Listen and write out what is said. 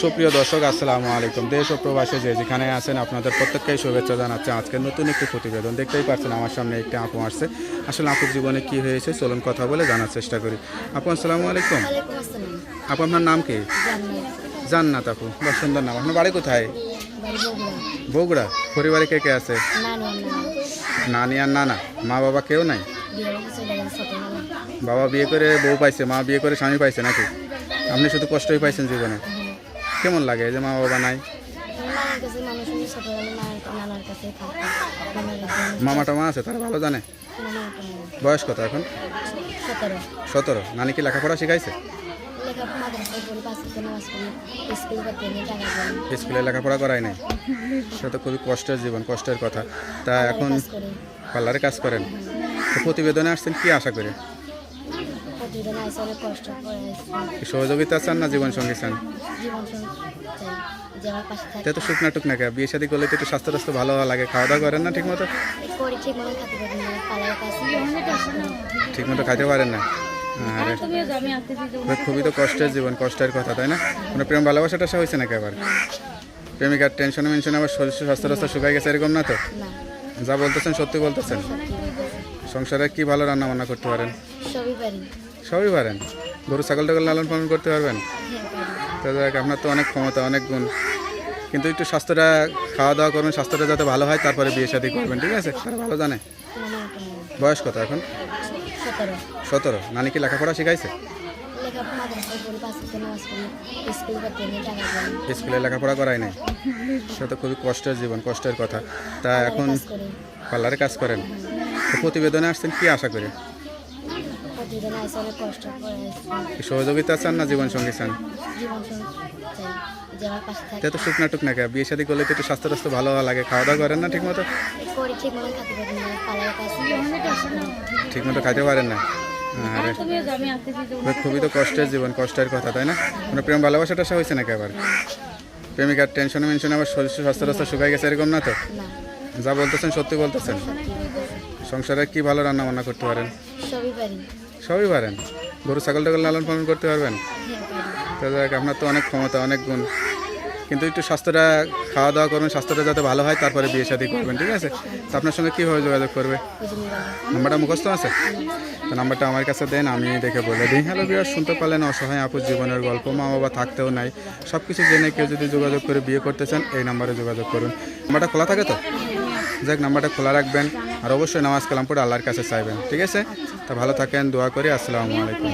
সুপ্রিয় দর্শক আসসালামু আলাইকুম। দেশ ও প্রবাসে যে যেখানে আছেন আপনাদের প্রত্যেককেই শুভেচ্ছা জানাচ্ছে। আজকে নতুন একটি প্রতিবেদন দেখতেই পাচ্ছেন আমার সামনে একটি আপু আসছে। আসলে আপুর জীবনে কি হয়েছে চলুন কথা বলে জানার চেষ্টা করি। আপু আসসালামু আলাইকুম। আপু আপনার নাম কি? জান্নাত। আপু বেশ সুন্দর নাম। আপনার বাড়ি কোথায়? বগুড়া। পরিবারে কে কে আছে? নানি আর নানা। মা বাবা কেউ নাই? হয়ে বাবা বিয়ে করে বউ পাইছে মা বিয়ে করে স্বামী পাইছে নাকি? আপনি শুধু কষ্টই পাইছেন জীবনে? কেমন লাগে যে মা বাবা নাই মামা টামা আছে তারা ভালো জানে? বয়স কত এখন? সতেরো। নানি কি লেখাপড়া শিখাইছে? স্কুল লেখাপড়া করাই নাই? সে তো খুবই কষ্টের জীবন কষ্টের কথা। তা এখন পার্লারে কাজ করেন? তো প্রতিবেদনে আসছেন কি আশা করে? প্রতিদিন আইসে অনেক কষ্ট করে আসছি। সহযোগিতা চান না জীবন সঙ্গী চান? জীবন সঙ্গী চাই যে আমার পাশে থাকে তো শুকনা টুকনা কে বিয়ে শাদী করলে তো একটু স্বাস্থ্য টাস্থ্য ভালো লাগে। খাওয়া দাওয়া করেন না ঠিক মতো করি ঠিক মতো থাকতে পারি না পালার কাছে ঠিক মতো খাইতে পারেন না? আরে খুবই তো কষ্টের জীবন কষ্টের কথা তাই না? কোনো প্রেম ভালোবাসাটা সে হয়েছে নাকি আবার? প্রেমিকার টেনশনে মেনশনে আবার শরীর স্বাস্থ্য টাস্থ্য শুকাই গেছে এরকম না তো? যা বলতেছেন সত্যি বলতেছেন। সংসারে কি ভালো রান্না বান্না করতে পারেন? সবই পারি। সবই পারেন। গরু ছাগল টাগল লালন পালন করতে পারবেন। তো দেখ আপনার তো অনেক ক্ষমতা অনেক গুণ। কিন্তু একটু স্বাস্থ্যটা খাওয়া দাওয়া করবেন স্বাস্থ্যটা যাতে ভালো হয় তারপরে বিয়ে শাদী করবেন ঠিক আছে? তারা ভালো জানে। বয়স কত এখন? সতেরো। নানি কি লেখাপড়া শিখাইছে? স্কুল লেখাপড়া করাই নাই? সে তো খুবই কষ্টের জীবন কষ্টের কথা। তা এখন পার্লারে কাজ করেন? প্রতিবেদনে আসছেন কি আশা করে প্রতিদিন আইসে অনেক কষ্ট করে সহযোগিতা চান না জীবন সঙ্গী চান? জীবন সঙ্গী যে আমার পাশে তে থাকে তো শুকনা টুকনা কে বিয়ে শাদী করলে তো একটু স্বাস্থ্য টাস্থ্য ভালো লাগে। খাওয়া দাওয়া করেন না ঠিক মতো করি ঠিক মতো থাকতে পারি না পালার কাছে ঠিক মতো খাইতে পারেন না? আরে খুবই তো কষ্টের জীবন কষ্টের কথা তাই না? কোনো প্রেম ভালোবাসাটা সে হয়েছে নাকি আবার? প্রেমিকার টেনশনে মেনশনে আবার শরীর স্বাস্থ্য টাস্থ্য শুকাই গেছে এরকম না তো? যা বলতেছেন সত্যি বলতেছেন। সংসারে কি ভালো রান্না বান্না করতে পারেন? সবই পারি। সবই পারেন। গরু, ছাগল, টাগল লালন পালন করতে পারবেন। হ্যাঁ পারি তো দেখ আপনার তো অনেক ক্ষমতা, অনেক গুণ। কিন্তু একটু স্বাস্থ্যটা খাওয়া দাওয়া করবেন, স্বাস্থ্যটা যাতে ভালো হয়, তারপরে বিয়ে শাদী করবেন, ঠিক আছে? তো আপনার সঙ্গে কীভাবে যোগাযোগ করবে? নাম্বারটা মুখস্থ আছে? তো নাম্বারটা আমার কাছে দেন, আমি দেখে বলে দিই। হ্যালো বিয়ার শুনতে পারলেন অসহায় আপুর জীবনের গল্প মা বাবা থাকতেও নাই। সব কিছু জেনে কেউ যদি যোগাযোগ করে বিয়ে করতে চান, এই নাম্বারে যোগাযোগ করুন। নাম্বারটা খোলা থাকে তো? যাক, নাম্বারটা খোলা রাখবেন আর অবশ্যই নামাজ কালাম পড়ে আল্লাহর কাছে চাইবেন, ঠিক আছে? তা ভালো থাকেন, দোয়া করি, আসসালামু আলাইকুম।